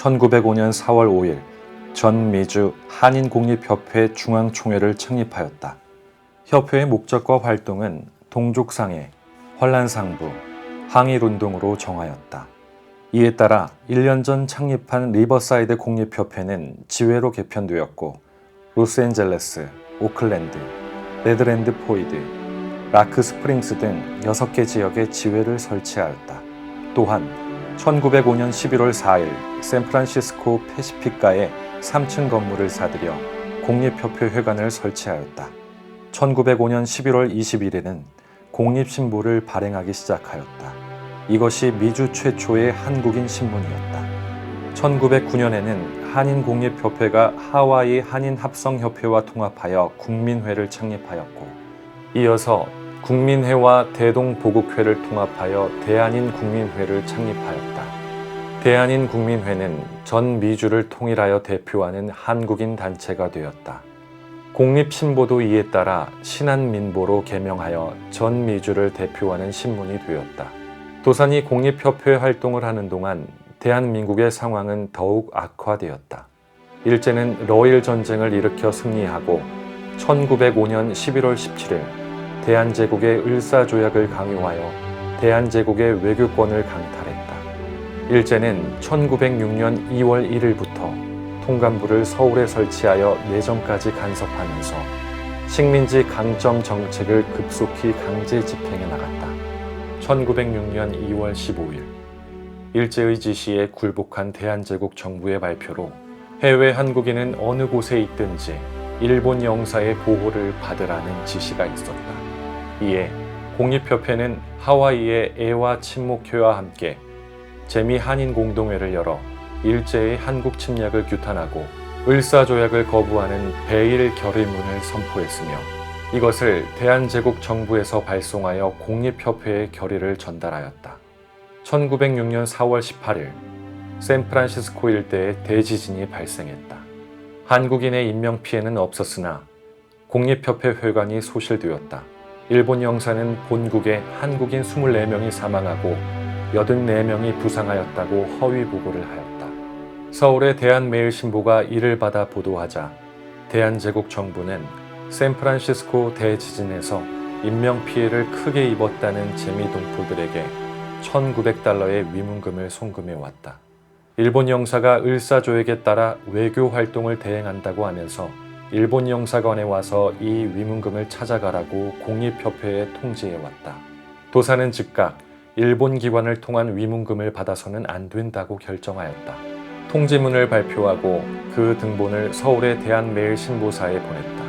1905년 4월 5일 전미주 한인공립협회 중앙총회를 창립하였다. 협회의 목적과 활동은 동족상해, 환란상부, 항일운동으로 정하였다. 이에 따라 1년 전 창립한 리버사이드 공립협회는 지회로 개편되었고 로스앤젤레스, 오클랜드, 레드랜드 포이드, 라크 스프링스 등 6개 지역에 지회를 설치하였다. 또한 1905년 11월 4일 샌프란시스코 패시픽가에 3층 건물을 사들여 공립협회 회관을 설치하였다. 1905년 11월 20일에는 공립신보를 발행하기 시작하였다. 이것이 미주 최초의 한국인 신문이었다. 1909년에는 한인공립협회가 하와이 한인합성협회와 통합하여 국민회를 창립하였고, 이어서 국민회와 대동보국회를 통합하여 대한인 국민회를 창립하였다. 대한인 국민회는 전 미주를 통일하여 대표하는 한국인 단체가 되었다. 공립신보도 이에 따라 신한민보로 개명하여 전 미주를 대표하는 신문이 되었다. 도산이 공립협회 활동을 하는 동안 대한민국의 상황은 더욱 악화되었다. 일제는 러일 전쟁을 일으켜 승리하고 1905년 11월 17일 대한제국의 을사조약을 강요하여 대한제국의 외교권을 강탈했다. 일제는 1906년 2월 1일부터 통감부를 서울에 설치하여 내정까지 간섭하면서 식민지 강점 정책을 급속히 강제 집행해 나갔다. 1906년 2월 15일 일제의 지시에 굴복한 대한제국 정부의 발표로 해외 한국인은 어느 곳에 있든지 일본 영사의 보호를 받으라는 지시가 있었다. 이에 공립협회는 하와이의 애와 친목회와 함께 재미 한인 공동회를 열어 일제의 한국 침략을 규탄하고 을사조약을 거부하는 배일 결의문을 선포했으며 이것을 대한제국 정부에서 발송하여 공립협회의 결의를 전달하였다. 1906년 4월 18일 샌프란시스코 일대에 대지진이 발생했다. 한국인의 인명 피해는 없었으나 공립협회 회관이 소실되었다. 일본 영사는 본국에 한국인 24명이 사망하고 84명이 부상하였다고 허위 보고를 하였다. 서울의 대한매일신보가 이를 받아 보도하자 대한제국 정부는 샌프란시스코 대지진에서 인명 피해를 크게 입었다는 재미 동포들에게 1900달러의 위문금을 송금해 왔다. 일본 영사가 을사조에게 따라 외교 활동을 대행한다고 하면서 일본 영사관에 와서 이 위문금을 찾아가라고 공립협회에 통지해 왔다. 도사는 즉각 일본 기관을 통한 위문금을 받아서는 안 된다고 결정하였다. 통지문을 발표하고 그 등본을 서울의 대한매일신보사에 보냈다.